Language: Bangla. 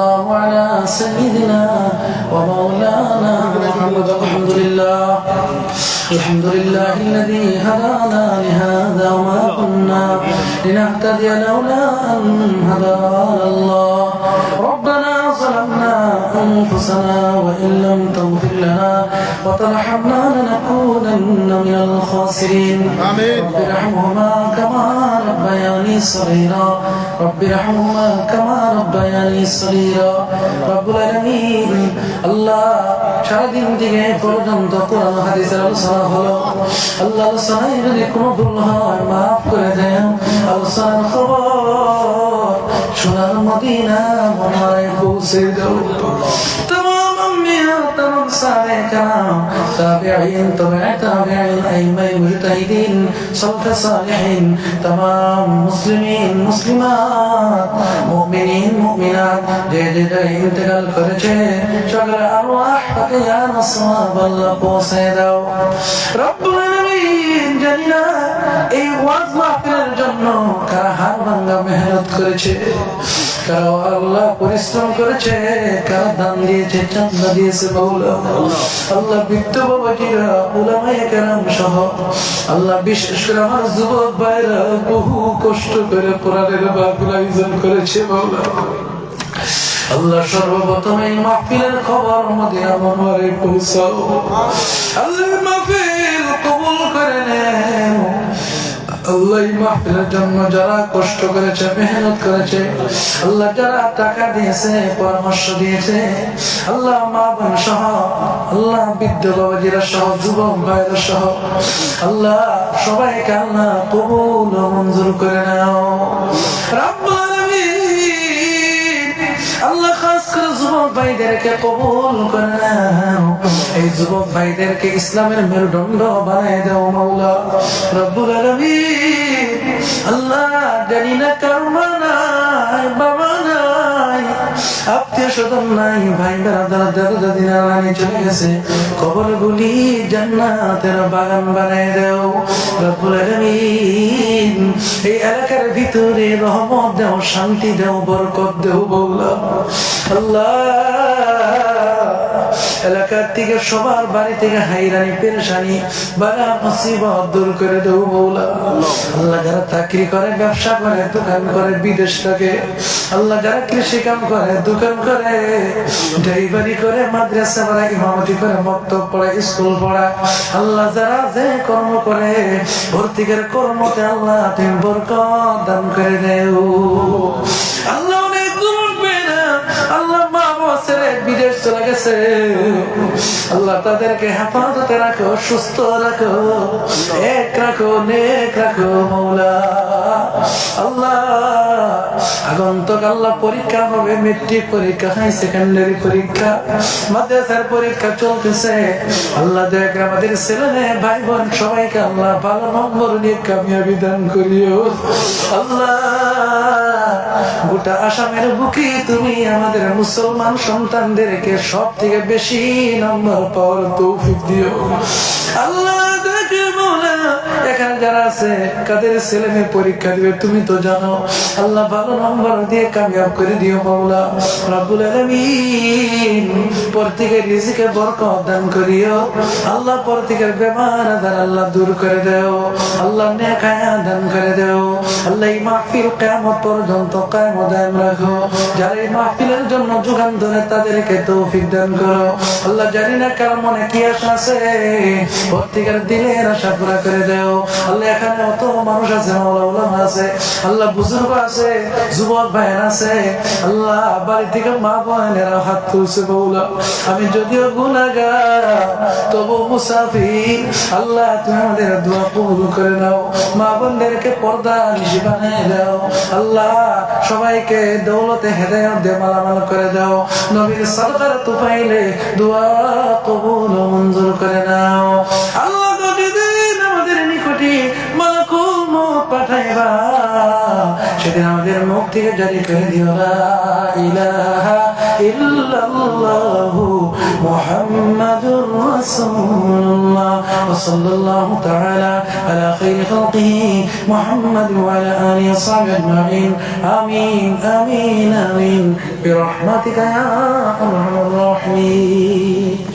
الله على سيدنا ومولانا محمد. الحمد لله الحمد لله الذي هدانا لهذا وما كنا لنهتدي لولا أن هدانا الله. ربنا ظلمنا أنفسنا وإن لم تغفر لنا وترحمنا لنكونن من الخاسرين. آمين. رب ارحمهما كما ربياني صغيرا. رب ارحمهما كما রব্বায়ানি সগীরা রব্বুল আলামিন। আল্লাহ সারাদিন থেকে পর্যন্ত কোরআন হাদিসের আলোচনা হলো। আল্লাহ আলোচনায় যদি কোনো ভুল হয়, মাফ করে দেন। আলোচনার খবর সোনার মদিনা তোমার كرام تابعين تبع تابعين أئمة مجتهدين صلف صالحين تمام مسلمين مسلمات مؤمنين مؤمنات যে যে জায়গায় ইন্তেকাল করেছে সকল আরওয়াহ তাকে জানা সওয়াব আল্লাহ পৌঁছে দাও রব্বুল আলামিন জানি না এই ওয়াজ মাহফিলের জন্য কারা হার ভাঙ্গা মেহনত করেছে আল্লাহ পরিশ্রম করেছে? কারা দান দিয়েছে? দিয়েছে আল্লাহ বৃদ্ধ বাবাজিরা উলামায়ে কেরাম সহ আল্লাহ বিশেষ করে আমার যুবক ভাইরা বহু কষ্ট করে মাহফিল আয়োজন করেছে বাউলা। আল্লাহ সর্বপ্রথম এই মাহফিলের খবর মদিনা মনোয়ারে পৌঁছাও। আল্লাহ মাহফিলের জন্য যারা কষ্ট করেছে, মেহনত করেছে, আল্লাহ যারা টাকা দিয়েছে, পরামর্শ দিয়েছে, আল্লাহ মা বোন সহ, আল্লাহ বৃদ্ধ বাবাজিরা সহ, যুবক ভাইরা সহ, আল্লাহ সবাইকে আল্লাহ কবুল মঞ্জুর করে ভাইদেরকে কবুল করে নাও এই যুবক ভাইদেরকে ইসলামের মেরুদণ্ড বানায় দাও মাওলা। রব্বুল আলামিন, আল্লাহ জানি না কার মা নাই, বাবা নাই, আত্মীয় স্বজন নাই, ভাই বেড়াদার দাদা, দাদি নানি চলে গেছে। কবর গুলি জান্নাতের বাগান বানায় দাও। রব্বুল আলামিন, এই এলাকার ভিতরে রহমত দাও, শান্তি দাও, বরকত দাও বৌলা এলাকার থেকে সবার বাড়ি থেকে হাইরানি পেরেশানি মুসিবত দূর করে দেবো বৌলা আল্লাহ যারা চাকরি করে, ব্যবসা করে, দোকান করে, বিদেশ থাকে। আল্লাহ যারা কৃষি কাম করে, দোকান করে করে, মাদ্রাসা পড়া ইমামতি করে পড়া স্কুল পড়া আল্লাহ যারা যে কর্ম করে, ভর্তিকের কর্মতে আল্লাহ তুমি বরকত দান করে দেও। আল্লাহ বিদেশ চলে গেছে। আল্লাহ তাদেরকে হেফাজতে রাখো, সুস্থ রাখো, এক রাখো, নেক রাখো, মৌলা। আল্লাহ আগন্তক আল্লাহ পরীক্ষা হবে মেট্রিক পরীক্ষা হাই সেকেন্ডারি পরীক্ষা, মাদ্রাসার পরীক্ষা চলতেছে। আল্লাহ দেখ আমাদের ছেলে ভাই বোন সবাইকে আল্লাহ ভালো নম্বর নিয়ে কামিয়াবি দান করিও। আল্লাহ, গোটা আসামের বুকে তুমি আমাদের মুসলমান সন্তানদেরকে সব থেকে বেশি নম্বর পাওয়ার তৌফিক দিও। আল্লাহ দেখে এখানে যারা আছে কাদের ছেলে মেয়ে পরীক্ষা দিবে, তুমি তো জানো। আল্লাহ ভালো নম্বর দিয়ে কামিয়াব করে দিও মাওলা। রাব্বুল প্রত্যেকের দান করিও। আল্লাহ প্রত্যেকের বেমার আল্লাহ দূর করে দেও। আল্লাহ দান করে দেও। আল্লাহ এই মাহফিল পর্যন্ত রাখো। যারা এই মাহফিলের জন্য যোগান ধরে, তাদেরকে তৌফিক দান করো। আল্লাহ জানি না কার মনে কি আশা আছে। প্রত্যেকের দিলের আশা পুরা করে দেও। আল্লাহ, এখানে অত মানুষ আছে মাওলা উলামা আছে, আল্লাহ বুজুর্গ আছে, যুবক ভাইয়ের আছে। আল্লাহ, বাড়ি থেকে মা বোনেরা হাত তুলছে বৌলা। আমি যদিও গুনাগার তবু মুসাফির। আল্লাহ, তুমি আমাদের দোয়া কবুল করে নাও। মা বোনদেরকে পর্দা নিশি বানিয়ে দাও। আল্লাহ, সবাইকে দৌলতে হেদায়ত দে মালামাল করে দাও। নবীর সরকার তো পাইলে দোয়া কবুল মঞ্জুর করে নাও। সেদিন আমাদের মুখ থেকে জারি করে দিও লা ইলাহা ইল্লাল্লাহু মুহাম্মাদুর রাসূলুল্লাহ ওয়া সাল্লাল্লাহু তাআলা আলা খাইরি খালকিহি মুহাম্মাদ ওয়া আলা আলিহি ওয়া সাহবিহি আজমাইন আমিন আমিন আমিন বিরহমাতিকা ইয়া আরহামার রাহিমিন